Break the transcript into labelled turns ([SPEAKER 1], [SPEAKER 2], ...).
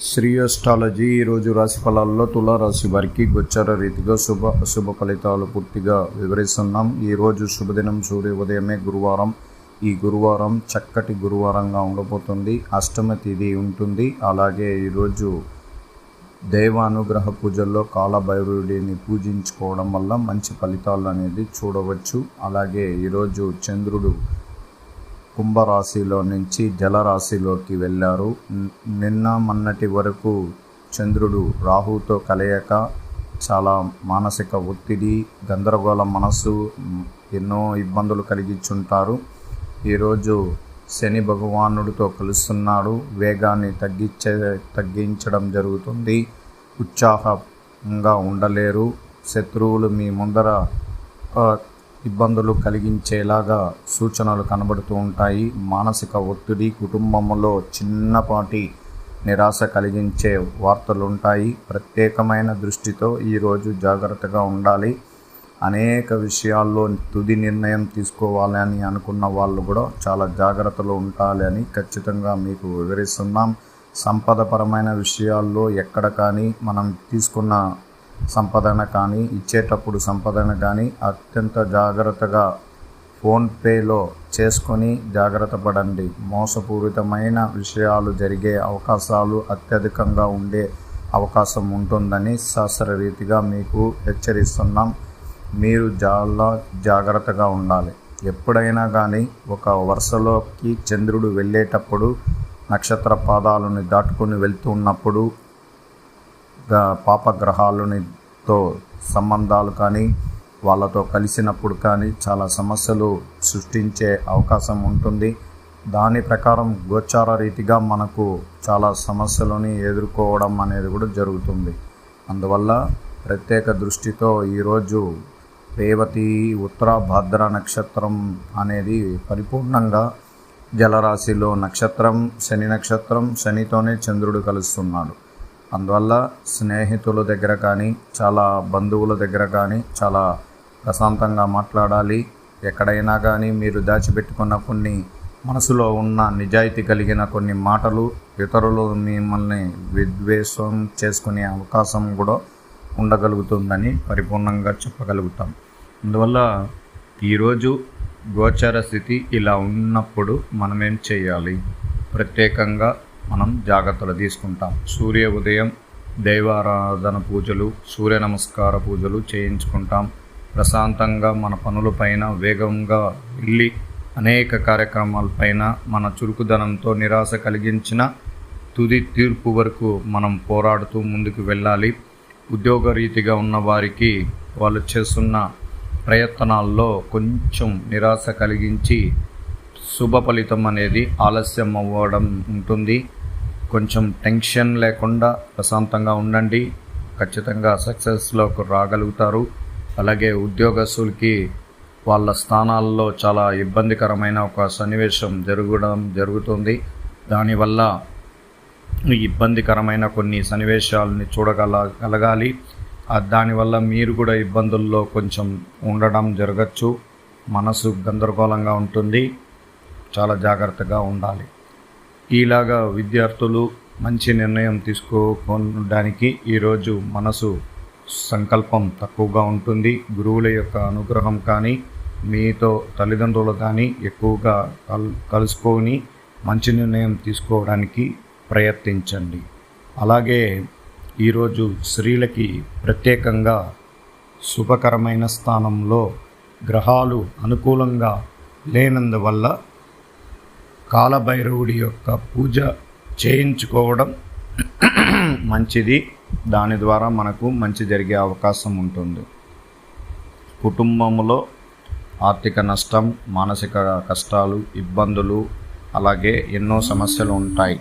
[SPEAKER 1] శ్రీయస్టాలజీ ఈరోజు రాశి ఫలాల్లో తులారాశి వారికి గోచర రీతిగా శుభ అశుభ ఫలితాలు పూర్తిగా వివరిస్తున్నాం. ఈరోజు శుభదినం సూర్య ఉదయమే గురువారం. ఈ గురువారం చక్కటి గురువారంగా ఉండబోతుంది. అష్టమి తిథి ఉంటుంది. అలాగే ఈరోజు దైవానుగ్రహ పూజల్లో కాలభైరవుడిని పూజించుకోవడం వల్ల మంచి ఫలితాలు అనేది చూడవచ్చు. అలాగే ఈరోజు చంద్రుడు కుంభరాశిలో నుంచి జలరాశిలోకి వెళ్ళారు. నిన్న మొన్నటి వరకు చంద్రుడు రాహుతో కలయక చాలా మానసిక ఒత్తిడి గందరగోళ మనస్సు ఎన్నో ఇబ్బందులు కలిగించుంటారు. ఈరోజు శని భగవానుడితో కలుస్తున్నాడు. వేగాన్ని తగ్గించే తగ్గించడం జరుగుతుంది. ఉత్సాహంగా ఉండలేరు. శత్రువులు మీ ముందర ఇబ్బందులు కలిగించేలాగా సూచనలు కనబడుతూ ఉంటాయి. మానసిక ఒత్తిడి కుటుంబంలో చిన్నపాటి నిరాశ కలిగించే వార్తలు ఉంటాయి ప్రత్యేకమైన దృష్టితో ఈరోజు జాగ్రత్తగా ఉండాలి. అనేక విషయాల్లో తుది నిర్ణయం తీసుకోవాలని అనుకున్న వాళ్ళు కూడా చాలా జాగ్రత్తలో ఉండాలి అని ఖచ్చితంగా మీకు వివరిస్తున్నాం. సంపదపరమైన విషయాల్లో ఎక్కడ కానీ మనం తీసుకున్న సంపదన కానీ ఇచ్చేటప్పుడు సంపదన కానీ అత్యంత జాగ్రత్తగా ఫోన్పేలో చేసుకొని జాగ్రత్త పడండి. మోసపూరితమైన విషయాలు జరిగే అవకాశాలు అత్యధికంగా ఉండే అవకాశం ఉంటుందని శాస్త్రరీతిగా మీకు హెచ్చరిస్తున్నాం. మీరు చాలా జాగ్రత్తగా ఉండాలి. ఎప్పుడైనా కానీ ఒక వరుసలోకి చంద్రుడు వెళ్ళేటప్పుడు నక్షత్ర పాదాలను దాటుకొని వెళ్తున్నప్పుడు పాపగ్రహాలనితో సంబంధాలు కానీ వాళ్ళతో కలిసినప్పుడు కానీ చాలా సమస్యలు సృష్టించే అవకాశం ఉంటుంది. దాని ప్రకారం గోచార రీతిగా మనకు చాలా సమస్యలని ఎదుర్కోవడం అనేది కూడా జరుగుతుంది. అందువల్ల ప్రత్యేక దృష్టితో ఈరోజు రేవతి ఉత్తర భాద్ర నక్షత్రం అనేది పరిపూర్ణంగా జలరాశిలో నక్షత్రం శని నక్షత్రం శనితోనే చంద్రుడు కలుస్తున్నాడు. అందువల్ల స్నేహితుల దగ్గర కానీ చాలా బంధువుల దగ్గర కానీ చాలా ప్రశాంతంగా మాట్లాడాలి. ఎక్కడైనా కానీ మీరు దాచిపెట్టుకున్న కొన్ని మనసులో ఉన్న నిజాయితీ కలిగిన కొన్ని మాటలు ఇతరులు మిమ్మల్ని విద్వేషం చేసుకునే అవకాశం కూడా ఉండగలుగుతుందని పరిపూర్ణంగా చెప్పగలుగుతాం. అందువల్ల ఈరోజు గోచర స్థితి ఇలా ఉన్నప్పుడు మనం ఏం చేయాలి? ప్రత్యేకంగా మనం జాగ్రత్తలు తీసుకుంటాం. సూర్య ఉదయం దైవారాధన పూజలు సూర్య నమస్కార పూజలు చేయించుకుంటాం. ప్రశాంతంగా మన పనులపైన వేగంగా వెళ్ళి అనేక కార్యక్రమాలపైన మన చురుకుదనంతో నిరాశ కలిగించిన తుది తీర్పు వరకు మనం పోరాడుతూ ముందుకు వెళ్ళాలి. ఉద్యోగ రీతిగా ఉన్న వారికి వాళ్ళు చేస్తున్న ప్రయత్నాల్లో కొంచెం నిరాశ కలిగించి శుభ ఫలితం అనేది ఆలస్యం అవ్వడం ఉంటుంది. కొంచెం టెన్షన్ లేకుండా ప్రశాంతంగా ఉండండి. ఖచ్చితంగా సక్సెస్లోకి రాగలుగుతారు. అలాగే ఉద్యోగస్తులకి వాళ్ళ స్థానాల్లో చాలా ఇబ్బందికరమైన ఒక సన్నివేశం జరగడం జరుగుతుంది. దానివల్ల ఇబ్బందికరమైన కొన్ని సన్నివేశాలని చూడగల కలగాలి దానివల్ల మీరు కూడా ఇబ్బందుల్లో కొంచెం ఉండడం జరగచ్చు. మనసు గందరగోళంగా ఉంటుంది. చాలా జాగ్రత్తగా ఉండాలి. ఇలాగా విద్యార్థులు మంచి నిర్ణయం తీసుకోవడానికి ఈరోజు మనసు సంకల్పం తక్కువగా ఉంటుంది. గురువుల యొక్క అనుగ్రహం కానీ మీతో తల్లిదండ్రులు కానీ ఎక్కువగా కల్ కలుసుకొని మంచి నిర్ణయం తీసుకోవడానికి ప్రయత్నించండి. అలాగే ఈరోజు స్త్రీలకి ప్రత్యేకంగా శుభకరమైన స్థానంలో గ్రహాలు అనుకూలంగా లేనందువల్ల కాలభైరవుడి యొక్క పూజ చేయించుకోవడం మంచిది. దాని ద్వారా మనకు మంచి జరిగే అవకాశం ఉంటుంది. కుటుంబంలో ఆర్థిక నష్టం మానసిక కష్టాలు ఇబ్బందులు అలాగే ఎన్నో సమస్యలు ఉంటాయి.